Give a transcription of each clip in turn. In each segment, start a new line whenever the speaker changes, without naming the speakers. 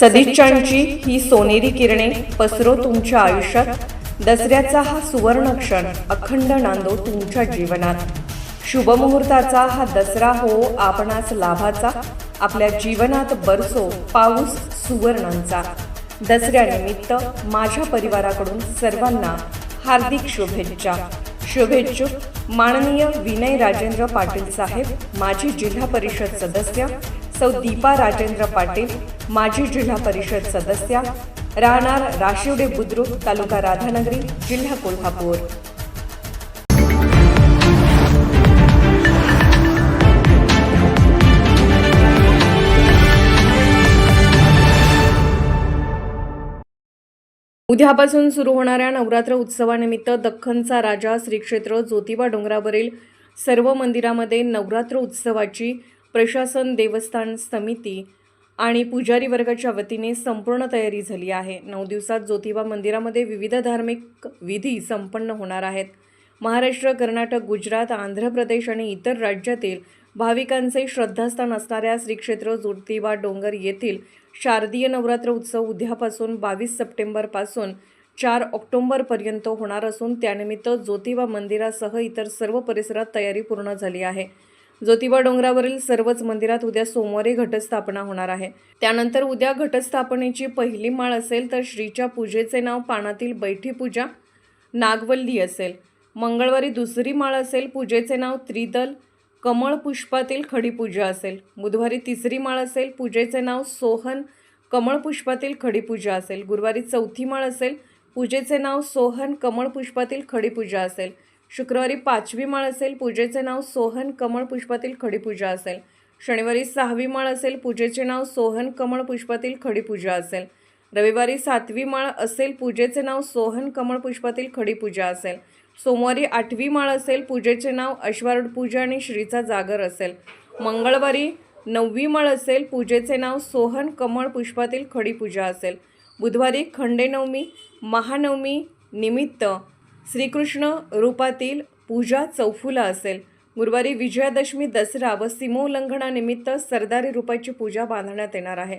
सदिच्छांची ही सोनेरी किरणे पसरो तुमच्या आयुष्यात. दसऱ्याचा हा सुवर्ण क्षण अखंड नांदो तुमच्या जीवनात. शुभमुहूर्ताचा हा दसरा हो आपणास लाभाचा. आपल्या जीवनात बरसो पाऊस सुवर्णांचा. दसऱ्यानिमित्त माझ्या परिवाराकडून सर्वांना हार्दिक शुभेच्छा. शुभेच्छुक माननीय विनय राजेंद्र पाटील साहेब माजी जिल्हा परिषद सदस्य सौ दीपा राजेंद्र पाटील माजी जिल्हा परिषद सदस्या राहणार राशिवडे बुद्रुक तालुका राधानगरी जिल्हा कोल्हापूर. उद्यापासून सुरू होणाऱ्या नवरात्र उत्सवानिमित्त दख्खनचा राजा श्रीक्षेत्र ज्योतिबा डोंगरावरील सर्व मंदिरामध्ये नवरात्र उत्सवाची प्रशासन देवस्थान समिती आणि पुजारी वर्गाच्या वतीने संपूर्ण तयारी झाली आहे. नऊ दिवसात ज्योतिबा मंदिरामध्ये विविध धार्मिक विधी संपन्न होणार आहेत. महाराष्ट्र कर्नाटक गुजरात आंध्र प्रदेश आणि इतर राज्यातील भाविकांचे श्रद्धास्थान असणाऱ्या श्री क्षेत्र ज्योतिबा डोंगर येथील शारदीय नवरात्र उत्सव उद्यापासून बावीस सप्टेंबरपासून चार ऑक्टोंबरपर्यंत होणार असून त्यानिमित्त ज्योतिबा मंदिरासह इतर सर्व परिसरात तयारी पूर्ण झाली आहे. ज्योतिबा डोंगरावरील सर्वच मंदिरात उद्या सोमवारी घटस्थापना होणार आहे. त्यानंतर उद्या घटस्थापनेची पहिली माळ असेल तर श्रीच्या पूजेचे नाव पानातील बैठी पूजा नागवल्ली असेल. मंगळवारी दुसरी माळ असेल पूजेचे नाव त्रिदल कमळ पुष्पातील खडीपूजा असेल. बुधवारी तिसरी माळ असेल पूजेचे नाव सोहन कमळ पुष्पातील खडीपूजा असेल. गुरुवारी चौथी माळ असेल पूजेचे नाव सोहन कमळ पुष्पातील खडीपूजा असेल. शुक्रवारी पाचवी माळ असेल पूजेचे नाव सोहन कमळ पुष्पातील खडीपूजा असेल. शनिवारी सहावी माळ असेल पूजेचे नाव सोहन कमळ पुष्पातील खडीपूजा असेल. रविवारी सातवी माळ असेल पूजेचे नाव सोहन कमळ पुष्पातील खडीपूजा असेल. सोमवारी आठवी माळ असेल पूजेचे नाव अश्वारूढ पूजा आणि श्रीचा जागर असेल. मंगळवारी नववी माळ असेल पूजेचे नाव सोहन कमळ पुष्पातील खडीपूजा असेल. बुधवारी खंडेनवमी महानवमी निमित्त श्रीकृष्ण रूपातील पूजा चौफुला असेल. गुरुवारी विजयादशमी दसरा व सीमोल्लंघनानिमित्त सरदारी रूपाची पूजा बांधण्यात येणार आहे.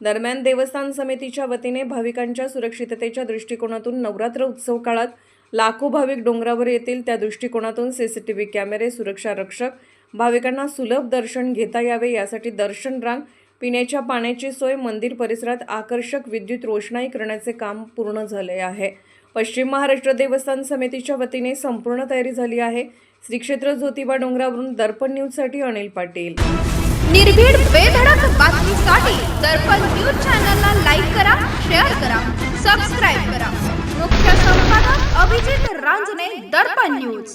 दरम्यान देवस्थान समितीच्या वतीने भाविकांच्या सुरक्षिततेच्या दृष्टिकोनातून नवरात्र उत्सव काळात लाखो भाविक डोंगरावर येतील. त्या दृष्टिकोनातून सी सी टी व्ही कॅमेरे सुरक्षा रक्षक भाविकांना सुलभ दर्शन घेता यावे यासाठी दर्शन रांग पिण्याच्या पाण्याची सोय मंदिर परिसरात आकर्षक विद्युत रोषणाई करण्याचे काम पूर्ण झाले आहे. पश्चिम महाराष्ट्र देवस्थान समितीच्या वतीने संपूर्ण तयारी झाली आहे. श्री क्षेत्र ज्योतिबा डोंगरावरून दर्पण न्यूजसाठी अनिल पाटील.
निर्भीड बेधडक बातमीसाठी दर्पण न्यूज चॅनलला लाईक करा शेअर करा सबस्क्राईब करा. मुख्य संपादक अभिजित रांजणे दर्पण न्यूज.